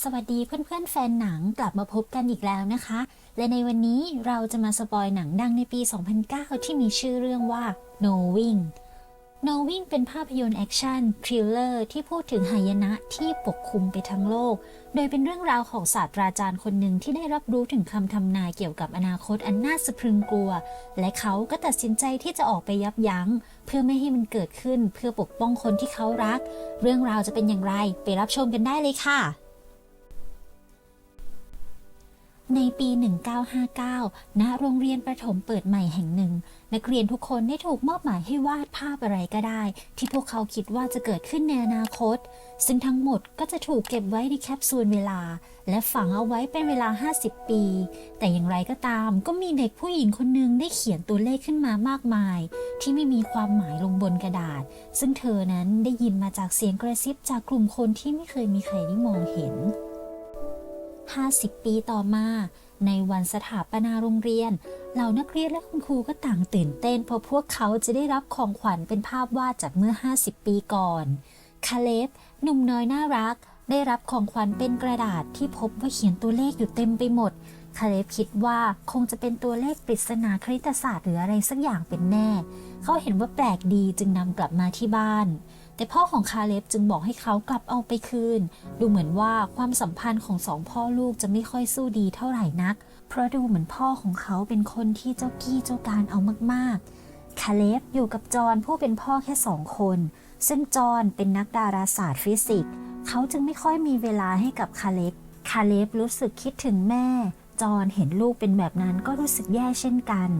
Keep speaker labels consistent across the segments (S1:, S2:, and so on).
S1: สวัสดีเพื่อนๆแฟนหนังกลับมาพบกันอีกแล้วนะคะ และในวันนี้เราจะมาสปอยหนังดังในปี 2009 ที่มีชื่อเรื่องว่า Knowing Knowing เป็นภาพยนตร์แอคชั่นทริลเลอร์ที่พูดถึงหายนะที่ปกคลุมไปทั้งโลก โดยเป็นเรื่องราวของศาสตราจารย์คนหนึ่งที่ได้รับรู้ถึงคำทำนายเกี่ยวกับอนาคตอันน่าสะพรึงกลัว และเขาก็ตัดสินใจที่จะออกไปยับยั้ง เพื่อไม่ให้มันเกิดขึ้นเพื่อปกป้องคนที่เขารัก เรื่องราวจะเป็นอย่างไรไปรับชมกันได้เลยค่ะ ในปี 1959 ณ โรงเรียนประถมเปิดใหม่แห่งหนึ่ง นักเรียนทุกคนได้ถูกมอบหมายให้วาดภาพอะไรก็ได้ ที่พวกเขาคิดว่าจะเกิดขึ้นในอนาคต ซึ่งทั้งหมดก็จะถูกเก็บไว้ในแคปซูลเวลา และฝังเอาไว้เป็นเวลา 50 ปี แต่อย่างไรก็ตาม ก็มีเด็กผู้หญิงคนหนึ่งได้เขียนตัวเลขขึ้นมามากมาย ที่ไม่มีความหมายลงบนกระดาษ ซึ่งเธอนั้นได้ยินมาจากเสียงกระซิบจากกลุ่มคนที่ไม่เคยมีใครได้มองเห็น 50 ปีต่อมา ในวันสถาปนาโรงเรียน เหล่านักเรียนและคุณครูก็ต่างตื่นเต้น เพราะพวกเขาจะได้รับของขวัญเป็นภาพวาดจากเมื่อ 50 ปีก่อน คาเลฟหนุ่มน้อยน่ารัก ได้รับของขวัญเป็นกระดาษที่พบว่าเขียนตัวเลขอยู่เต็มไปหมด คาเลฟคิดว่าคงจะเป็นตัวเลขปริศนาคณิตศาสตร์หรืออะไรสักอย่างเป็นแน่ เขาเห็นว่าแปลกดีจึงนำกลับมาที่บ้าน แต่พ่อของคาเลฟจึงบอกให้เขากลับเอาไปคืน ดูเหมือนว่าความสัมพันธ์ของสองพ่อลูกจะไม่ค่อยสู้ดีเท่าไหร่นัก เพราะดูเหมือนพ่อของเขาเป็นคนที่เจ้ากี้เจ้าการเอามากๆ คาเลฟอยู่กับจอห์นผู้เป็นพ่อแค่สองคน ซึ่งจอห์นเป็นนักดาราศาสตร์ฟิสิกส์เขาจึงไม่ค่อยมีเวลาให้กับคาเลฟคาเลฟรู้สึกคิดถึงแม่ จอห์นเห็นลูกเป็นแบบนั้นก็รู้สึกแย่เช่นกัน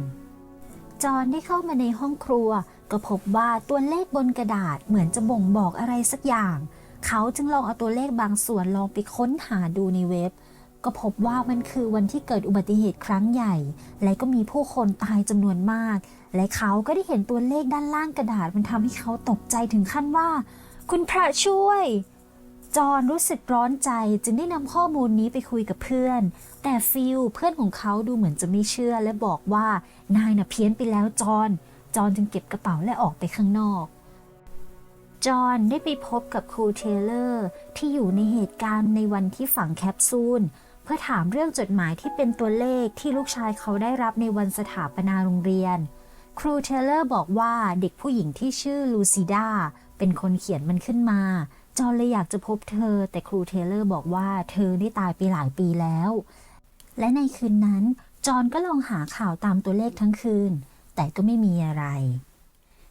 S1: จอห์นได้เข้ามาในห้องครัว ก็พบว่าตัวเลขบนกระดาษเหมือนจะบ่งบอกอะไรสักอย่าง เขาจึงลองเอาตัวเลขบางส่วนลองไปค้นหาดูในเว็บ ก็พบว่ามันคือวันที่เกิดอุบัติเหตุครั้งใหญ่ และก็มีผู้คนตายจำนวนมาก และเขาก็ได้เห็นตัวเลขด้านล่างกระดาษมันทำให้เขาตกใจถึงขั้นว่า คุณพระช่วย จอนรู้สึกร้อนใจจึงได้นำข้อมูลนี้ไปคุยกับเพื่อน แต่ฟิลเพื่อนของเขาดูเหมือนจะไม่เชื่อและบอกว่านายน่ะเพี้ยนไปแล้วจอน จอห์นจึงเก็บกระเป๋าและออกไปข้างนอก จอห์นได้ไปพบกับครูเทเลอร์ ที่อยู่ในเหตุการณ์ในวันที่ฝังแคปซูล เพื่อถามเรื่องจดหมายที่เป็นตัวเลขที่ลูกชายเขาได้รับในวันสถาปนาโรงเรียน ครูเทเลอร์บอกว่าเด็กผู้หญิงที่ชื่อลูซิดาเป็นคนเขียนมันขึ้นมา จอห์นเลยอยากจะพบเธอ แต่ครูเทเลอร์บอกว่าเธอได้ตายไปหลายปีแล้ว และในคืนนั้นจอห์นก็ลองหาข่าวตามตัวเลขทั้งคืน แต่ก็ไม่มีอะไร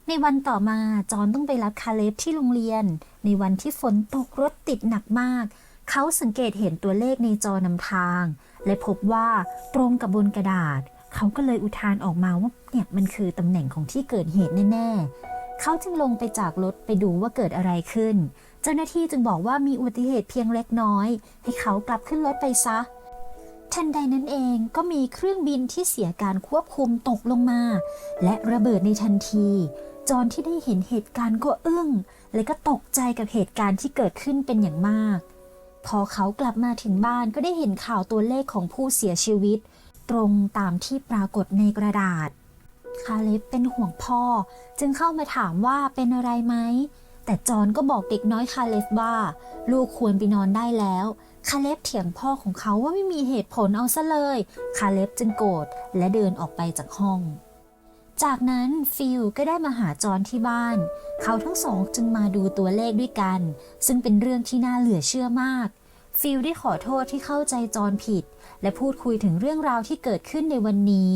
S1: ในวันต่อมาจอนต้องไปรับคาเลฟที่โรงเรียน ในวันที่ฝนตกรถติดหนักมาก เขาสังเกตเห็นตัวเลขในจอนำทาง และพบว่าตรงกับบนกระดาษ เขาก็เลยอุทานออกมาว่าเนี่ยมันคือตำแหน่งของที่เกิดเหตุแน่ ๆ เขาจึงลงไปจากรถไปดูว่าเกิดอะไรขึ้น เจ้าหน้าที่จึงบอกว่ามีอุบัติเหตุเพียงเล็กน้อย ให้เขากลับขึ้นรถไปซะ ทันใดนั้นเองก็มีเครื่องบินที่เสียการควบคุมตกลงมา และระเบิดในทันที จอนที่ได้เห็นเหตุการณ์ก็อึ้ง และก็ตกใจกับเหตุการณ์ที่เกิดขึ้นเป็นอย่างมาก พอเขากลับมาถึงบ้านก็ได้เห็นข่าวตัวเลขของผู้เสียชีวิต ตรงตามที่ปรากฏในกระดาษ คาเล็บเป็นห่วงพ่อ จึงเข้ามาถามว่าเป็นอะไรไหมแต่จอห์นก็บอกเด็กน้อยคาเล็บว่า ลูกควรไปนอนได้แล้ว คาเล็บเถียงพ่อของเขาว่าไม่มีเหตุผลเอาซะเลย คาเล็บจึงโกรธและเดินออกไปจากห้อง จากนั้นฟิลก็ได้มาหาจอนที่บ้าน เขาทั้งสองจึงมาดูตัวเลขด้วยกัน ซึ่งเป็นเรื่องที่น่าเหลือเชื่อมากฟิลได้ขอโทษที่เข้าใจจอนผิด และพูดคุยถึงเรื่องราวที่เกิดขึ้นในวันนี้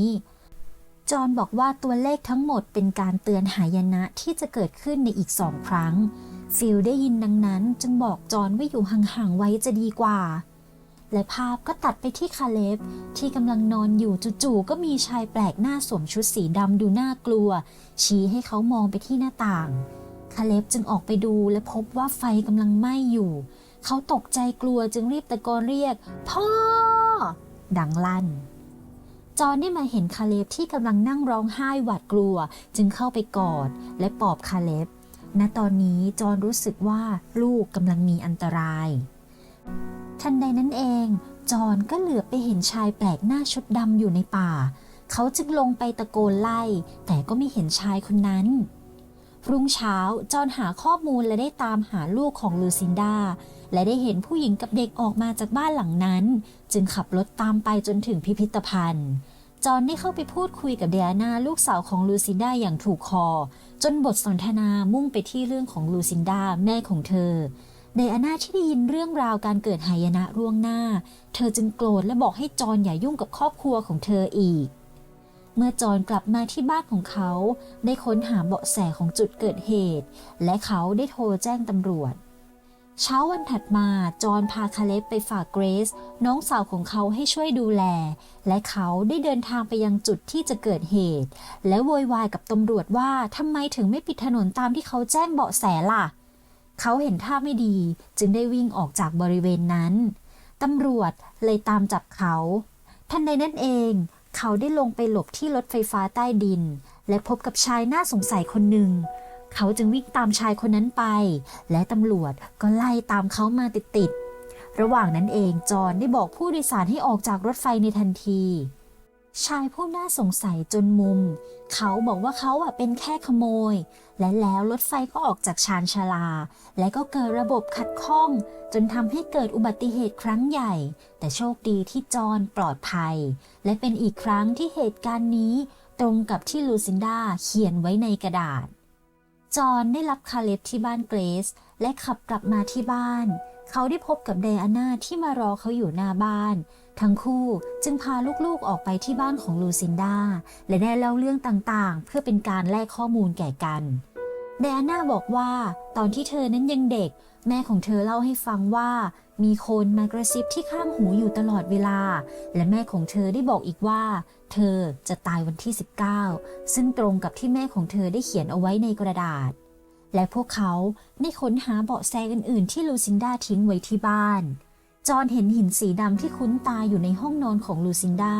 S1: จอนบอกว่าตัวเลขทั้งหมดเป็นการเตือนหายนะที่จะเกิดขึ้นในอีกสองครั้ง ฟิลได้ยินดังนั้นจึงบอกจอห์นว่าอยู่ห่างๆไว้จะดีกว่า และภาพก็ตัดไปที่คาเลฟที่กำลังนอนอยู่จู่ๆก็มีชายแปลกหน้าสวมชุดสีดำดูน่ากลัว ชี้ให้เขามองไปที่หน้าต่าง คาเลฟจึงออกไปดูและพบว่าไฟกำลังไหม้อยู่ เขาตกใจกลัวจึงรีบตะโกนเรียก พ่อ ดังลั่นจอห์นได้มาเห็นคาเลฟที่กำลังนั่งร้องไห้หวาดกลัว จึงเข้าไปกอดและปลอบคาเลฟ ณตอนนี้จอห์นรู้สึกว่าลูกกำลังมีอันตราย ทันใดนั้นเอง จอห์นก็เหลือไปเห็นชายแปลกหน้าชุดดำอยู่ในป่า เขาจึงลงไปตะโกนไล่ แต่ก็ไม่เห็นชายคนนั้นรุ่งเช้าจอห์นหาข้อมูลและได้ตามหาลูกของลูซินดา และได้เห็นผู้หญิงกับเด็กออกมาจากบ้านหลังนั้น จึงขับรถตามไปจนถึงพิพิธภัณฑ์ จอห์นได้เข้าไปพูดคุยกับเดียนาลูกสาวของลูซินดาอย่างถูกคอ จนบทสนทนามุ่งไปที่เรื่องของลูซินดาแม่ของเธอเดอาน่าที่ได้ยินเรื่องราวการเกิดหายนะร่วงหน้า เธอจึงโกรธและบอกให้จอห์นอย่ายุ่งกับครอบครัวของเธออีก เมื่อจอห์นกลับมาที่บ้านของเขา ได้ค้นหาเบาะแสของจุดเกิดเหตุ และเขาได้โทรแจ้งตำรวจ เช้าวันถัดมา จอห์นพาคาเลบไปฝากเกรซน้องสาวของเขาให้ช่วยดูแล และเขาได้เดินทางไปยังจุดที่จะเกิดเหตุ และโวยวายกับตำรวจว่าทำไมถึงไม่ปิดถนนตามที่เขาแจ้งเบาะแสล่ะ เขาเห็นท่าไม่ดี จึงได้วิ่งออกจากบริเวณนั้น ตำรวจเลยตามจับเขาทันใดนั้นเอง เขาได้ลงไปหลบที่รถไฟฟ้าใต้ดิน และพบกับชายน่าสงสัยคนหนึ่ง เขาจึงวิ่งตามชายคนนั้นไป และตำรวจก็ไล่ตามเขามาติดๆ ระหว่างนั้นเองจอห์นได้บอกผู้โดยสารให้ออกจากรถไฟในทันที ชายผู้น่าสงสัยจนมุม เขาบอกว่าเขาอะเป็นแค่ขโมย และแล้วรถไฟก็ออกจากชานชาลา และก็เกิดระบบขัดข้อง จนทำให้เกิดอุบัติเหตุครั้งใหญ่ แต่โชคดีที่จอห์นปลอดภัย และเป็นอีกครั้งที่เหตุการณ์นี้ตรงกับที่ลูซินดาเขียนไว้ในกระดาษ จอห์นได้รับคาเล็บที่บ้านเกรซและขับกลับมาที่บ้าน เขาได้พบกับไดอาน่าที่มารอเขาอยู่หน้าบ้าน ทั้งคู่จึงพาลูกๆออกไปที่บ้านของลูซินดา และได้เล่าเรื่องต่างๆ เพื่อเป็นการแลกข้อมูลแก่กันไดอาน่าบอกว่า ตอนที่เธอนั้นยังเด็ก แม่ของเธอเล่าให้ฟังว่า มีคนมากระซิบที่ข้างหูอยู่ตลอดเวลา และแม่ของเธอได้บอกอีกว่า เธอจะตายวันที่ 19 ซึ่งตรงกับที่แม่ของเธอได้เขียนเอาไว้ในกระดาษ และพวกเขาได้ค้นหาเบาะแสอื่นๆ ที่ลูซินดาทิ้งไว้ที่บ้าน จอห์นเห็นหินสีดำที่คุ้นตาอยู่ในห้องนอนของลูซินดา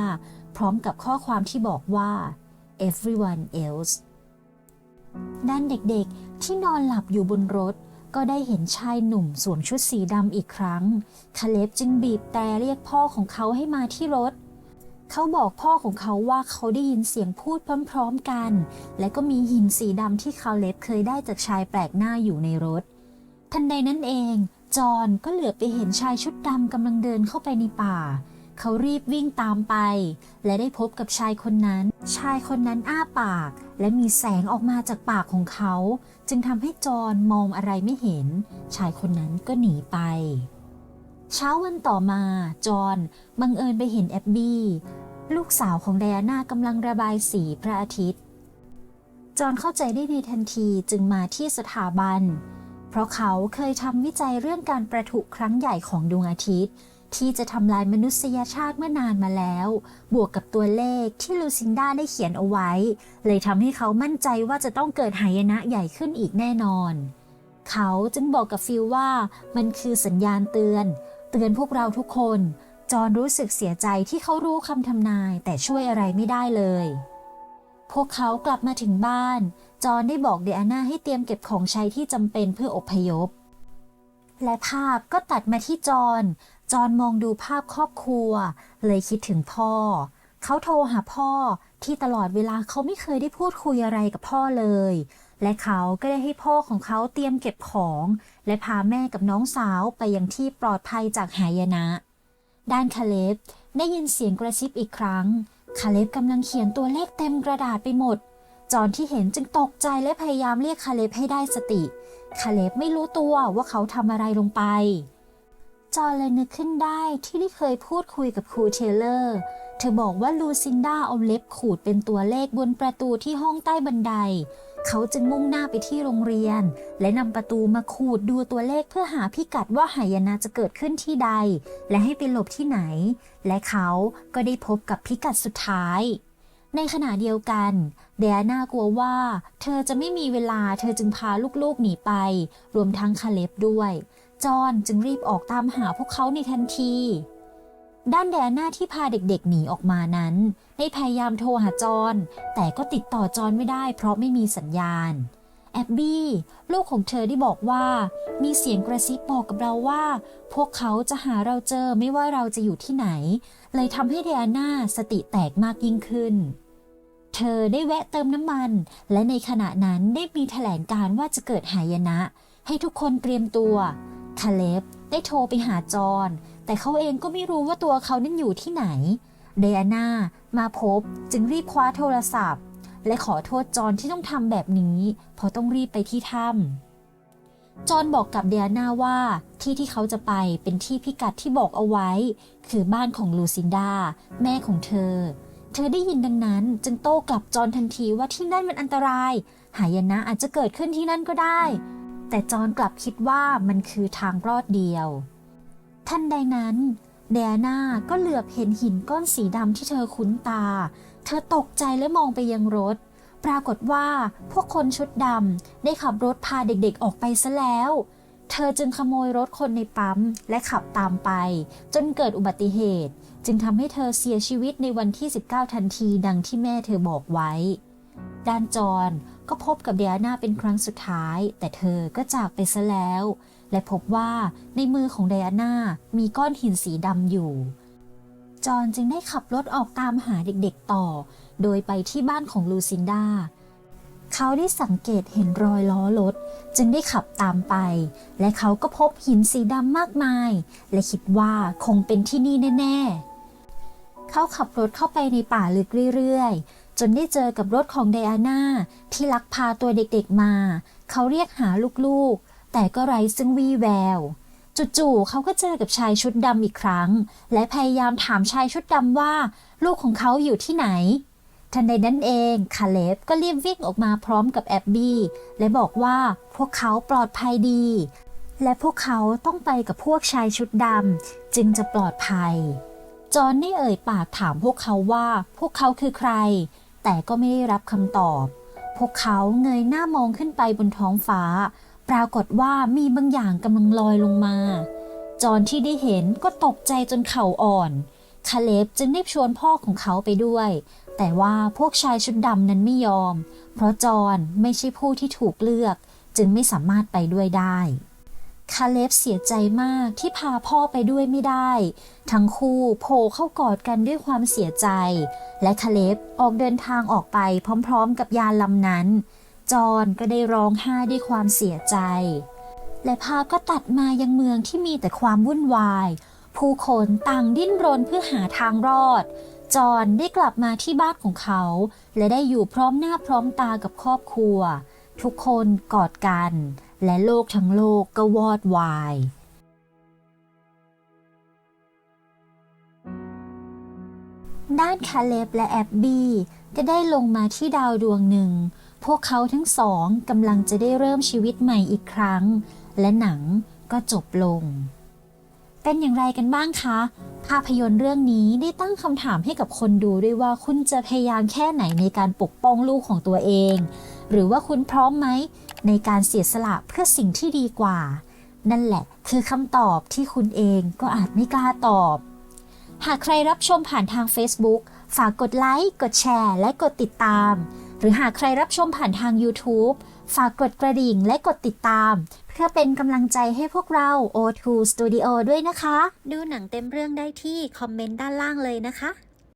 S1: พร้อมกับข้อความที่บอกว่า everyone else ด้านเด็กๆที่นอนหลับอยู่บนรถ ก็ได้เห็นชายหนุ่มสวมชุดสีดำอีกครั้ง คาเล็บจึงบีบแต่เรียกพ่อของเขาให้มาที่รถ เขาบอกพ่อของเขาว่าเขาได้ยินเสียงพูดพร้อมๆกัน และก็มีหินสีดำที่คาเล็บเคยได้จากชายแปลกหน้าอยู่ในรถ ทันใดนั้นเอง จอห์นก็เหลือบไปเห็นชายชุดดำกำลังเดินเข้าไปในป่า เขารีบวิ่งตามไป และได้พบกับชายคนนั้น ชายคนนั้นอ้าปาก และมีแสงออกมาจากปากของเขา จึงทำให้จอห์นมองอะไรไม่เห็น ชายคนนั้นก็หนีไป เช้าวันต่อมา จอห์นบังเอิญไปเห็นแอบบี้ลูกสาวของไดอาน่ากำลังระบายสีพระอาทิตย์ จอห์นเข้าใจได้ในทันทีจึงมาที่สถาบัน เพราะเขาเคยทำวิจัยเรื่องการประทุครั้งใหญ่ของดวงอาทิตย์ ที่จะทำลายมนุษยชาติเมื่อนานมาแล้ว บวกกับตัวเลขที่ลูซินดาได้เขียนเอาไว้ เลยทำให้เขามั่นใจว่าจะต้องเกิดหายนะใหญ่ขึ้นอีกแน่นอน เขาจึงบอกกับฟิลว่ามันคือสัญญาณเตือน เตือนพวกเราทุกคน จอนรู้สึกเสียใจที่เขารู้คำทำนาย แต่ช่วยอะไรไม่ได้เลย พวกเขากลับมาถึงบ้าน จอนได้บอกเดอาน่าให้เตรียมเก็บของใช้ที่จำเป็นเพื่ออพยพ และภาพก็ตัดมาที่จอห์นจอห์นมองดูภาพครอบครัว เลยคิดถึงพ่อ เขาโทรหาพ่อที่ตลอดเวลาเขาไม่เคยได้พูดคุยอะไรกับพ่อเลย และเขาก็ได้ให้พ่อของเขาเตรียมเก็บของ และพาแม่กับน้องสาวไปยังที่ปลอดภัยจากหายนะ ด้านคาเล็บได้ยินเสียงกระซิบอีกครั้ง คาเล็บกำลังเขียนตัวเลขเต็มกระดาษไปหมด จอนที่เห็นจึงตกใจและพยายามเรียกคาเลบให้ได้สติ คาเลบไม่รู้ตัวว่าเขาทำอะไรลงไป จอนเลยนึกขึ้นได้ที่ได้เคยพูดคุยกับครูเทเลอร์ เธอบอกว่าลูซินดาเอาเล็บขูดเป็นตัวเลขบนประตูที่ห้องใต้บันได เขาจึงมุ่งหน้าไปที่โรงเรียน และนำประตูมาขูดดูตัวเลขเพื่อหาพิกัดว่าหายนะจะเกิดขึ้นที่ใด และให้ไปหลบที่ไหน และเขาก็ได้พบกับพิกัดสุดท้าย ในขณะเดียวกันเดียนากลัวว่า เธอจะไม่มีเวลาเธอจึงพาลูกๆหนีไป รวมทั้งคาเล็บด้วย จอนจึงรีบออกตามหาพวกเขาในทันที ด้านแดน่าที่พาเด็กๆหนีออกมานั้น ได้พยายามโทรหาจอนแต่ก็ติดต่อจอนไม่ได้เพราะไม่มีสัญญาณแอบบี้ลูกของเธอได้บอกว่า มีเสียงกระซิบบอกกับเราว่า พวกเขาจะหาเราเจอไม่ว่าเราจะอยู่ที่ไหน เลยทำให้เดียนาสติแตกมากยิ่งขึ้น เธอได้แวะเติมน้ำมัน และในขณะนั้นได้มีแถลงการว่าจะเกิดหายนะ ให้ทุกคนเตรียมตัวคาเลบได้โทรไปหาจอห์นแต่เขาเองก็ไม่รู้ว่าตัวเขานั้นอยู่ที่ไหน เดอาน่ามาพบจึงรีบคว้าโทรศัพท์ และขอโทษจอห์นที่ต้องทำแบบนี้ เพราะต้องรีบไปที่ถ้ำจอห์นบอกกับเดียนาว่าที่ที่เขาจะไปเป็นที่พิกัดที่บอกเอาไว้ คือบ้านของลูซินดาแม่ของเธอ เธอได้ยินดังนั้น จึงโต้กลับจอนทันทีว่าที่นั่นมันอันตราย หายนะอาจจะเกิดขึ้นที่นั่นก็ได้ แต่จอนกลับคิดว่ามันคือทางรอดเดียวทันใดนั้นเดียนาก็เหลือบเห็นหินก้อนสีดำที่เธอคุ้นตา เธอตกใจและมองไปยังรถ ปรากฏว่าพวกคนชุดดำได้ขับรถพาเด็กๆออกไปซะแล้ว เธอจึงขโมยรถคนในปั๊มและขับตามไป จนเกิดอุบัติเหตุ จึงทำให้เธอเสียชีวิตในวันที่ 19 ทันทีดังที่แม่เธอบอกไว้ ด้านจอห์นก็พบกับเดียนาเป็นครั้งสุดท้าย แต่เธอก็จากไปซะแล้ว และพบว่าในมือของไดอาน่ามีก้อนหินสีดำอยู่ จอห์นจึงได้ขับรถออกตามหาเด็กๆต่อ โดยไปที่บ้านของลูซินดาเขาได้สังเกตเห็นรอยล้อรถ จึงได้ขับตามไป และเขาก็พบหินสีดำมากมาย และคิดว่าคงเป็นที่นี่แน่ ๆ เขาขับรถเข้าไปในป่าลึกเรื่อยๆ จนได้เจอกับรถของไดอาน่าที่ลักพาตัวเด็กๆมา เขาเรียกหาลูกๆ แต่ก็ไร้ซึ่งวี่แวว จู่ๆเขาก็เจอกับชายชุดดำอีกครั้ง และพยายามถามชายชุดดำว่า ลูกของเขาอยู่ที่ไหนทันใดนั้นเองคาเลบก็รีบวิ่งออกมาพร้อมกับแอบบี้และบอกว่าพวกเขาปลอดภัยดี และพวกเขาต้องไปกับพวกชายชุดดำจึงจะปลอดภัย จอห์นได้เอ่ยปากถามพวกเขาว่าพวกเขาคือใคร แต่ก็ไม่ได้รับคำตอบ พวกเขาเงยหน้ามองขึ้นไปบนท้องฟ้า ปรากฏว่ามีบางอย่างกำลังลอยลงมา จอห์นที่ได้เห็นก็ตกใจจนเข่าอ่อนคาเลบจึงรีบชวนพ่อของเขาไปด้วย แต่ว่าพวกชายชุดดำนั้นไม่ยอม เพราะจอห์นไม่ใช่ผู้ที่ถูกเลือก จึงไม่สามารถไปด้วยได้ คาเลบเสียใจมากที่พาพ่อไปด้วยไม่ได้ ทั้งคู่โผล่เข้ากอดกันด้วยความเสียใจ และคาเลบออกเดินทางออกไปพร้อมๆกับยานลำนั้น จอนก็ได้ร้องไห้ด้วยความเสียใจ และภาพก็ตัดมายังเมืองที่มีแต่ความวุ่นวาย ผู้คนต่างดิ้นรนเพื่อหาทางรอด จอนได้กลับมาที่บ้านของเขา และได้อยู่พร้อมหน้าพร้อมตากับครอบครัว ทุกคนกอดกัน และโลกทั้งโลกก็วอดวาย ด้านคาเลบและแอบบี้ก็ได้ลงมาที่ดาวดวงหนึ่ง พวกเขาทั้งสองกำลังจะได้เริ่มชีวิตใหม่อีกครั้ง และหนังก็จบลง เป็นอย่างไรกันบ้างคะ ภาพยนตร์เรื่องนี้ได้ตั้งคำถามให้กับคนดูด้วยว่าคุณจะพยายามแค่ไหนในการปกป้องลูกของตัวเอง หรือว่าคุณพร้อมไหมในการเสียสละเพื่อสิ่งที่ดีกว่า นั่นแหละคือคำตอบที่คุณเองก็อาจไม่กล้าตอบ หากใครรับชมผ่านทาง Facebook ฝากกดไลค์ กดแชร์ และกดติดตาม หรือหากใครรับชมผ่านทาง YouTube ฝากกดกระดิ่งและกดติดตาม เพื่อเป็นกำลังใจให้พวกเรา O2 Studio ด้วยนะคะ ดูหนังเต็มเรื่องได้ที่คอมเมนต์ด้านล่างเลยนะคะ